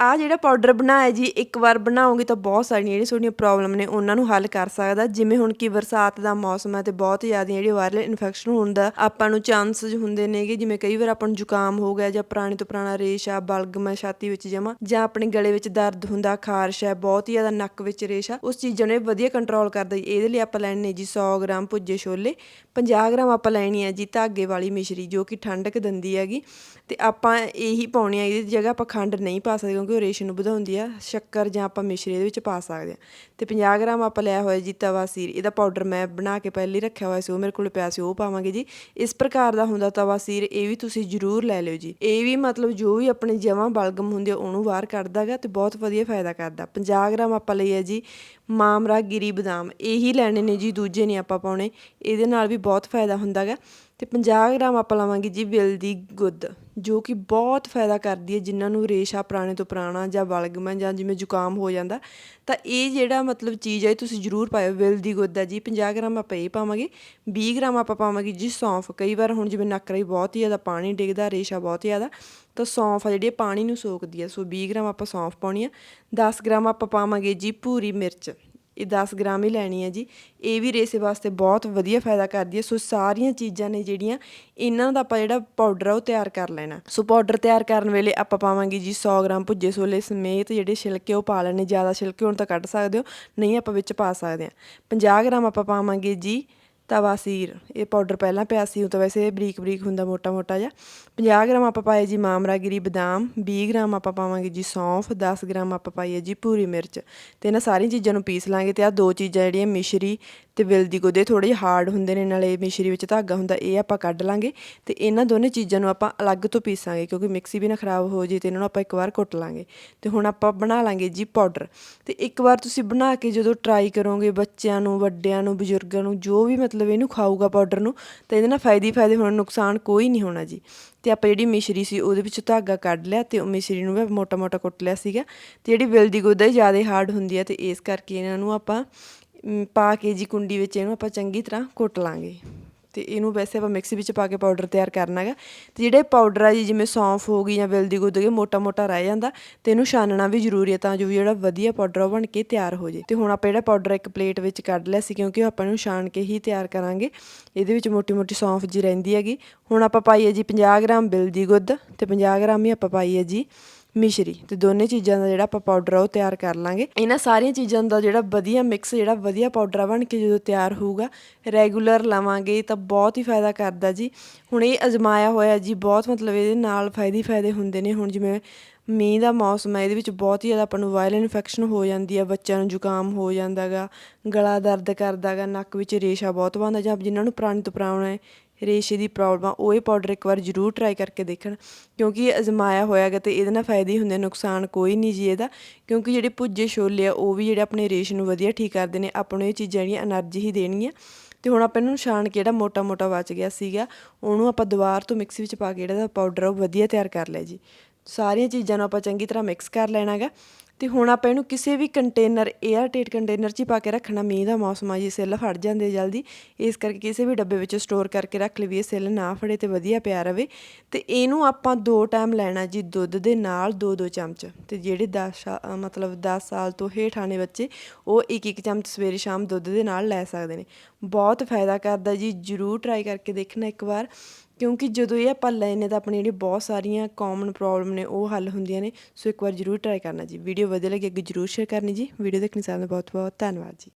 ਆ ਜਿਹੜਾ ਪਾਊਡਰ ਬਣਾਇਆ ਜੀ, ਇੱਕ ਵਾਰ ਬਣਾਓਗੇ ਤਾਂ ਬਹੁਤ ਸਾਰੀਆਂ ਜਿਹੜੀਆਂ ਤੁਹਾਡੀਆਂ ਪ੍ਰੋਬਲਮ ਨੇ, ਉਹਨਾਂ ਨੂੰ ਹੱਲ ਕਰ ਸਕਦਾ। ਜਿਵੇਂ ਹੁਣ ਕਿ ਬਰਸਾਤ ਦਾ ਮੌਸਮ ਹੈ ਤੇ ਬਹੁਤ ਜ਼ਿਆਦਾ ਜਿਹੜੀ ਵਾਇਰਲ ਇਨਫੈਕਸ਼ਨ ਹੋਣ ਦਾ ਆਪਾਂ ਨੂੰ ਚਾਂਸਸ ਹੁੰਦੇ ਨੇਗੇ ਜਿਵੇਂ ਕਈ ਵਾਰ ਆਪਾਂ ਨੂੰ ਜ਼ੁਕਾਮ ਹੋ ਗਿਆ ਜਾਂ ਪੁਰਾਣੇ ਤੋਂ ਪੁਰਾਣਾ ਰੇਸ਼ ਆ ਬਲਗਮ ਛਾਤੀ ਵਿੱਚ ਜਮਾ ਜਾਂ ਆਪਣੇ ਗਲੇ ਵਿੱਚ ਦਰਦ ਹੁੰਦਾ, ਖਾਰਸ਼ ਹੈ ਬਹੁਤ ਹੀ ਜ਼ਿਆਦਾ ਨੱਕ ਵਿੱਚ ਰੇਸ਼ ਆ, ਉਸ ਚੀਜ਼ਾਂ ਨੂੰ ਵਧੀਆ ਕੰਟਰੋਲ ਕਰਦਾ ਜੀ। ਇਹਦੇ ਲਈ ਆਪਾਂ ਲੈਣੇ ਜੀ 100 ਗ੍ਰਾਮ ਭੁੱਜੇ ਛੋਲੇ 50 ਗ੍ਰਾਮ ਆਪਾਂ ਲੈਣੀ ਹੈ ਜੀ ਧਾਗੇ ਵਾਲੀ ਮਿਸ਼ਰੀ, ਜੋ ਕਿ ਠੰਡਕ ਦਿੰਦੀ ਹੈਗੀ। ਤੇ ਆਪਾਂ ਇਹੀ ਪਾਉਣੀ ਹੈ ਇਹਦੀ ਜਗ੍ਹਾ ਆਪਾਂ ਖੰਡ ਨਹੀਂ ਪਾ ਸਕਦੇ ਕਿਉਂਕਿ ਉਹ ਰੇਸ਼ ਨੂੰ ਵਧਾਉਂਦੀ ਆ, ਸ਼ੱਕਰ ਜਾਂ ਆਪਾਂ ਮਿਸ਼ਰੀ ਇਹਦੇ ਵਿੱਚ ਪਾ ਸਕਦੇ ਆ। ਤੇ 50 ਗ੍ਰਾਮ ਆਪਾਂ ਲਿਆ ਹੋਇਆ ਜੀ ਤਵਾ, ਸੀਰ, ਇਹਦਾ ਪਾਊਡਰ ਮੈਂ ਬਣਾ ਕੇ ਪਹਿਲੇ ਰੱਖਿਆ ਹੋਇਆ ਸੀ, ਉਹ ਮੇਰੇ ਕੋਲ ਪਿਆ ਸੀ, ਉਹ ਪਾਵਾਂਗੇ ਜੀ। ਇਸ ਪ੍ਰਕਾਰ ਦਾ ਹੁੰਦਾ ਤਵਾ, ਸੀਰ, ਇਹ ਵੀ ਤੁਸੀਂ ਜ਼ਰੂਰ ਲੈ ਲਿਓ ਜੀ। ਇਹ ਵੀ ਮਤਲਬ ਜੋ ਵੀ ਆਪਣੇ ਜਮਾਂ ਬਲਗਮ ਹੁੰਦੀ ਆ, ਉਹਨੂੰ ਬਾਹਰ ਕੱਢਦਾਗਾ ਤੇ ਬਹੁਤ ਵਧੀਆ ਫਾਇਦਾ ਕਰਦਾ। 50 ਗ੍ਰਾਮ ਆਪਾਂ ਲਈ ਜੀ ਮਾਮਰਾ ਗਿਰੀ ਬਦਾਮ, ਇਹੀ ਲੈਣੇ ਨੇ ਜੀ, ਦੂਜੇ ਨਹੀਂ ਆਪਾਂ ਪਾਉਣੇ, ਇਹਦੇ ਨਾਲ ਵੀ ਬਹੁਤ ਫਾਇਦਾ ਹੁੰਦਾਗਾ ਤੇ 50 ਗ੍ਰਾਮ ਆਪਾਂ ਲਵਾਂਗੇ ਜੀ ਬਿਲ ਦੀ ਗੁੱਦ। ਜੋ ਕਿ ਬਹੁਤ ਫਾਇਦਾ ਕਰਦੀ ਹੈ ਜਿਨ੍ਹਾਂ ਨੂੰ ਰੇਸ਼ਾ ਪੁਰਾਣੇ ਤੋਂ ਪੁਰਾਣਾ ਜਾਂ ਬਲਗਮ ਜਾਂ ਜਿਵੇਂ ਜ਼ੁਕਾਮ ਹੋ ਜਾਂਦਾ, ਤਾਂ ਇਹ ਜਿਹੜਾ ਮਤਲਬ ਚੀਜ਼ ਹੈ ਤੁਸੀਂ ਜ਼ਰੂਰ ਪਾਇਓ ਬਿਲ ਦੀ ਗੁੱਦ ਜੀ। 50 ਗ੍ਰਾਮ ਆਪਾਂ ਇਹ ਪਾਵਾਂਗੇ 20 ਗ੍ਰਾਮ ਆਪਾਂ ਪਾਵਾਂਗੇ ਜੀ ਸੌਂਫ। ਕਈ ਵਾਰ ਹੁਣ ਜਿਵੇਂ ਨੱਕ ਰਹੀ ਬਹੁਤ ਹੀ ਜ਼ਿਆਦਾ ਪਾਣੀ ਡਿੱਗਦਾ, ਰੇਸ਼ਾ ਬਹੁਤ ਜ਼ਿਆਦਾ, ਤਾਂ ਸੌਂਫ ਆ ਜਿਹੜੀ ਪਾਣੀ ਨੂੰ ਸੋਕਦੀ ਹੈ। ਸੋ 20 ਗ੍ਰਾਮ ਆਪਾਂ ਸੌਂਫ ਪਾਉਣੀ ਆ 10 ਗ੍ਰਾਮ ਆਪਾਂ ਪਾਵਾਂਗੇ ਜੀ ਭੂਰੀ ਮਿਰਚ। ਇਹ 10 ਗ੍ਰਾਮ ਹੀ ਲੈਣੀ ਹੈ ਜੀ। ਇਹ ਵੀ ਰੇਸੇ ਵਾਸਤੇ ਬਹੁਤ ਵਧੀਆ ਫਾਇਦਾ ਕਰਦੀ ਹੈ। ਸੋ ਸਾਰੀਆਂ ਚੀਜ਼ਾਂ ਨੇ ਜਿਹੜੀਆਂ, ਇਹਨਾਂ ਦਾ ਆਪਾਂ ਜਿਹੜਾ ਪਾਊਡਰ ਆ ਉਹ ਤਿਆਰ ਕਰ ਲੈਣਾ। ਸੋ ਪਾਊਡਰ ਤਿਆਰ ਕਰਨ ਵੇਲੇ ਆਪਾਂ ਪਾਵਾਂਗੇ ਜੀ 100 ਗ੍ਰਾਮ ਭੁੱਜੇ ਛੋਲੇ ਸਮੇਤ ਜਿਹੜੇ ਛਿਲਕੇ ਉਹ ਪਾ ਲੈਣੇ। ਜ਼ਿਆਦਾ ਛਿਲਕੇ ਹੁਣ ਤਾਂ ਕੱਢ ਸਕਦੇ ਹੋ, ਨਹੀਂ ਆਪਾਂ ਵਿੱਚ ਪਾ ਸਕਦੇ ਹਾਂ। 50 ਗ੍ਰਾਮ ਆਪਾਂ ਪਾਵਾਂਗੇ ਜੀ ਤਵਾ, ਸੀਰ, ਇਹ ਪਾਊਡਰ ਪਹਿਲਾਂ ਪਿਆ ਸੀ, ਉਹ ਤਾਂ ਵੈਸੇ ਬਰੀਕ ਬਰੀਕ ਹੁੰਦਾ, ਮੋਟਾ ਮੋਟਾ ਜਿਹਾ। 50 ਗ੍ਰਾਮ ਆਪਾਂ ਪਾਏ ਜੀ ਮਾਮਰਾਗਿਰੀ ਬਦਾਮ 20 ਗ੍ਰਾਮ ਆਪਾਂ ਪਾਵਾਂਗੇ ਜੀ ਸੌਂਫ 10 ਗ੍ਰਾਮ ਆਪਾਂ ਪਾਈਏ ਜੀ ਪੂਰੀ ਮਿਰਚ। ਤੇ ਇਹਨਾਂ ਸਾਰੀਆਂ ਚੀਜ਼ਾਂ ਨੂੰ ਪੀਸ ਲਾਂਗੇ ਤੇ ਆ ਦੋ ਚੀਜ਼ਾਂ ਜਿਹੜੀਆਂ ਮਿਸ਼ਰੀ ਤੇ ਬਿਲ ਗੋਦੇ ਗੁੱਦੇ ਥੋੜੇ ਜਿਹੇ ਹਾਰਡ ਹੁੰਦੇ ਨੇ, ਨਾਲੇ ਮਿਸ਼ਰੀ ਵਿੱਚ ਧਾਗਾ ਹੁੰਦਾ, ਇਹ ਆਪਾਂ ਕੱਢ ਲਾਂਗੇ। ਤੇ ਇਹਨਾਂ ਦੋਨੇ ਚੀਜ਼ਾਂ ਨੂੰ ਆਪਾਂ ਅਲੱਗ ਤੋਂ ਪੀਸਾਂਗੇ ਕਿਉਂਕਿ ਮਿਕਸੀ ਵੀ ਨਾ ਖਰਾਬ ਹੋ ਜੇ ਤੇ ਇਹਨਾਂ ਨੂੰ ਆਪਾਂ ਇੱਕ ਵਾਰ ਕੁੱਟ ਲਾਂਗੇ। ਤੇ ਹੁਣ ਆਪਾਂ ਬਣਾ ਲਾਂਗੇ ਜੀ ਪਾਊਡਰ ਤੇ ਇੱਕ ਵਾਰ ਤੁਸੀਂ ਬਣਾ ਕੇ ਜਦੋਂ ਟਰਾਈ ਕਰੋਗੇ ਬੱਚਿਆਂ ਨੂੰ, ਵੱਡਿਆਂ ਨੂੰ, ਬਜ਼ੁਰਗਾਂ ਨੂੰ, ਜੋ ਵੀ ਮਤਲਬ ਮਤਲਬ ਇਹਨੂੰ ਖਾਊਗਾ ਪਾਊਡਰ ਨੂੰ, ਤਾਂ ਇਹਦੇ ਨਾਲ ਫਾਇਦੇ ਫਾਇਦੇ ਹੋਣ, ਨੁਕਸਾਨ ਕੋਈ ਨਹੀਂ ਹੋਣਾ ਜੀ। ਤੇ ਆਪਾਂ ਜਿਹੜੀ ਮਿਸ਼ਰੀ ਸੀ, ਉਹਦੇ ਵਿੱਚ ਧਾਗਾ ਕੱਢ ਲਿਆ ਤੇ ਉਹ ਮਿਸ਼ਰੀ ਨੂੰ ਵੀ ਮੋਟਾ ਮੋਟਾ ਕੁੱਟ ਲਿਆ ਸੀਗਾ। ਤੇ ਜਿਹੜੀ ਬਿਲ ਦੀ ਗੁੱਦਾ ਜ਼ਿਆਦਾ ਹਾਰਡ ਹੁੰਦੀ ਹੈ ਤੇ ਇਸ ਕਰਕੇ ਇਹਨਾਂ ਨੂੰ ਆਪਾਂ ਪਾ ਕੇ ਜੀ ਕੁੰਡੀ ਵਿੱਚ ਇਹਨੂੰ ਆਪਾਂ ਚੰਗੀ ਤਰ੍ਹਾਂ ਕੁੱਟ ਲਾਂਗੇ। ਤੇ ਇਹਨੂੰ ਵੈਸੇ ਆਪਾਂ ਮਿਕਸੀ ਵਿੱਚ ਪਾ ਕੇ ਪਾਊਡਰ ਤਿਆਰ ਕਰਨਾ ਹੈਗਾ। ਤੇ ਜਿਹੜੇ ਪਾਊਡਰ ਆ ਜੀ, ਜਿਵੇਂ ਸੌਂਫ ਹੋ ਗਈ ਜਾਂ ਬਿਲਦੀ ਗੁੱਦ ਗਈ ਮੋਟਾ ਮੋਟਾ ਰਹਿ ਜਾਂਦਾ, ਤੇ ਇਹਨੂੰ ਛਾਨਣਾ ਵੀ ਜ਼ਰੂਰੀ ਹੈ ਤਾਂ ਜੋ ਜਿਹੜਾ ਵਧੀਆ ਪਾਊਡਰ ਉਹ ਬਣ ਕੇ ਤਿਆਰ ਹੋ ਜੇ। ਤੇ ਹੁਣ ਆਪਾਂ ਜਿਹੜਾ ਪਾਊਡਰ ਇੱਕ ਪਲੇਟ ਵਿੱਚ ਕੱਢ ਲਿਆ ਸੀ, ਕਿਉਂਕਿ ਆਪਾਂ ਇਹਨੂੰ ਛਾਣ ਕੇ ਹੀ ਤਿਆਰ ਕਰਾਂਗੇ। ਇਹਦੇ ਵਿੱਚ ਮੋਟੀ ਮੋਟੀ ਸੌਂਫ ਜੀ ਰਹਿੰਦੀ ਹੈਗੀ। ਹੁਣ ਆਪਾਂ ਪਾਈਏ ਜੀ 50 ਗ੍ਰਾਮ ਬਿਲਦੀ ਗੁੱਦ ਤੇ 50 ਗ੍ਰਾਮ ਹੀ ਆਪਾਂ ਪਾਈਏ ਜੀ ਮਿਸ਼ਰੀ। ਤੇ ਦੋਨੇ ਚੀਜ਼ਾਂ ਦਾ ਜਿਹੜਾ ਆਪਾਂ ਪਾਊਡਰ ਆ, ਉਹ ਤਿਆਰ ਕਰ ਲਾਂਗੇ। ਇਹਨਾਂ ਸਾਰੀਆਂ ਚੀਜ਼ਾਂ ਦਾ ਜਿਹੜਾ ਵਧੀਆ ਮਿਕਸ ਜਿਹੜਾ ਵਧੀਆ ਪਾਊਡਰ ਬਣ ਕੇ ਜਦੋਂ ਤਿਆਰ ਹੋਊਗਾ ਰੈਗੂਲਰ ਲਵਾਂਗੇ ਤਾਂ ਬਹੁਤ ਹੀ ਫਾਇਦਾ ਕਰਦਾ ਜੀ। ਹੁਣ ਇਹ ਅਜਮਾਇਆ ਹੋਇਆ ਜੀ, ਬਹੁਤ ਮਤਲਬ ਇਹਦੇ ਨਾਲ ਫਾਇਦੇ ਫਾਇਦੇ ਹੁੰਦੇ ਨੇ। ਹੁਣ ਜਿਵੇਂ ਮੀਂਹ ਦਾ ਮੌਸਮ ਹੈ ਇਹਦੇ ਵਿੱਚ ਬਹੁਤ ਹੀ ਜ਼ਿਆਦਾ ਆਪਾਂ ਨੂੰ ਵਾਇਰਲ ਇਨਫੈਕਸ਼ਨ ਹੋ ਜਾਂਦੀ ਆ, ਬੱਚਿਆਂ ਨੂੰ ਜ਼ੁਕਾਮ ਹੋ ਜਾਂਦਾਗਾ, ਗਲਾ ਦਰਦ ਕਰਦਾਗਾ, ਨੱਕ ਵਿੱਚ ਰੇਸ਼ਾ ਬਹੁਤ ਬਣਦਾ ਜਾਂ ਜਿਨ੍ਹਾਂ ਨੂੰ ਪੁਰਾਣੇ ਤੋਂ ਪੁਰਾਣਾ ਰੇਸ਼ੇ ਦੀ ਪ੍ਰੋਬਲਮ ਆ, ਉਹ ਇਹ ਪਾਊਡਰ ਇੱਕ ਵਾਰ ਜ਼ਰੂਰ ਟਰਾਈ ਕਰਕੇ ਦੇਖਣ, ਕਿਉਂਕਿ ਇਹ ਅਜ਼ਮਾਇਆ ਹੋਇਆਗਾ ਤੇ ਇਹਦੇ ਨਾਲ ਫਾਇਦੇ ਹੀ ਹੁੰਦੇ ਨੁਕਸਾਨ ਕੋਈ ਨਹੀਂ ਜੀ ਇਹਦਾ, ਕਿਉਂਕਿ ਜਿਹੜੇ ਭੁੱਜੇ ਛੋਲੇ ਆ, ਉਹ ਵੀ ਜਿਹੜੇ ਆਪਣੇ ਰੇਸ਼ ਨੂੰ ਵਧੀਆ ਠੀਕ ਕਰਦੇ ਨੇ, ਆਪਾਂ ਨੂੰ ਇਹ ਚੀਜ਼ਾਂ ਜਿਹੜੀਆਂ એનર્ਜੀ ਹੀ ਦੇਣਗੀਆਂ। ਤੇ ਹੁਣ ਆਪਾਂ ਇਹਨੂੰ ਛਾਣ ਕੇ ਜਿਹੜਾ ਮੋਟਾ-ਮੋਟਾ ਬਚ ਗਿਆ ਸੀਗਾ, ਉਹਨੂੰ ਆਪਾਂ ਦੁਬਾਰ ਤੋਂ ਮਿਕਸੀ ਵਿੱਚ ਪਾ ਕੇ ਜਿਹੜਾ ਦਾ ਪਾਊਡਰ ਉਹ ਵਧੀਆ ਤਿਆਰ ਕਰ ਲਿਆ ਜੀ। ਸਾਰੀਆਂ ਚੀਜ਼ਾਂ ਨੂੰ ਆਪਾਂ ਚੰਗੀ ਤਰ੍ਹਾਂ ਮਿਕਸ ਕਰ ਲੈਣਾਗਾ। ਤੇ ਹੁਣ ਆਪਾਂ ਇਹਨੂੰ ਕਿਸੇ ਵੀ ਕੰਟੇਨਰ 에ਅਰ ਟੇਟ ਕੰਟੇਨਰ 'ਚ ਹੀ ਪਾ ਕੇ ਰੱਖਣਾ, ਮੀਂਹ ਦਾ ਮੌਸਮ ਆ ਜੀ, ਸੈੱਲ ਫੜ ਜਾਂਦੇ ਜਲਦੀ। ਇਸ ਕਰਕੇ ਕਿਸੇ ਵੀ ਡੱਬੇ ਵਿੱਚ ਸਟੋਰ ਕਰਕੇ ਰੱਖ ਲਈਏ ਸੈੱਲ ਨਾ ਫੜੇ ਤੇ ਵਧੀਆ ਪਿਆ ਰਵੇ। ਤੇ ਇਹਨੂੰ ਆਪਾਂ ਦੋ ਟਾਈਮ ਲੈਣਾ ਜੀ ਦੁੱਧ ਦੇ ਨਾਲ ਦੋ ਦੋ ਚਮਚ। ਤੇ ਜਿਹੜੇ 10 ਮਤਲਬ 10 ਸਾਲ ਤੋਂ ਹੇਠ ਆਣੇ ਬੱਚੇ, ਉਹ ਇੱਕ ਇੱਕ ਚਮਚ ਸਵੇਰੇ ਸ਼ਾਮ ਦੁੱਧ ਦੇ ਨਾਲ ਲੈ ਸਕਦੇ ਨੇ। ਬਹੁਤ ਫਾਇਦਾ ਕਰਦਾ ਜੀ, ਜਰੂਰ ਟਰਾਈ ਕਰਕੇ ਦੇਖਣਾ ਇੱਕ ਵਾਰ। ਕਿਉਂਕਿ ਜਦੋਂ ਇਹ ਆਪਾਂ ਲੈਨੇ ਤਾਂ ਆਪਣੀ ਜਿਹੜੀ ਬਹੁਤ ਸਾਰੀਆਂ ਕਾਮਨ ਪ੍ਰੋਬਲਮ ਨੇ, ਉਹ ਹੱਲ ਹੁੰਦੀਆਂ ਨੇ। ਸੋ ਇੱਕ ਵਾਰ ਜਰੂਰ ਟਰਾਈ ਕਰਨਾ ਜੀ। ਵੀਡੀਓ ਵਧੀਆ ਲੱਗੇ ਅੱਗੇ ਜਰੂਰ ਸ਼ੇਅਰ ਕਰਨੀ ਜੀ। ਵੀਡੀਓ ਦੇਖਣ ਲਈ ਬਹੁਤ ਬਹੁਤ ਧੰਨਵਾਦ ਜੀ।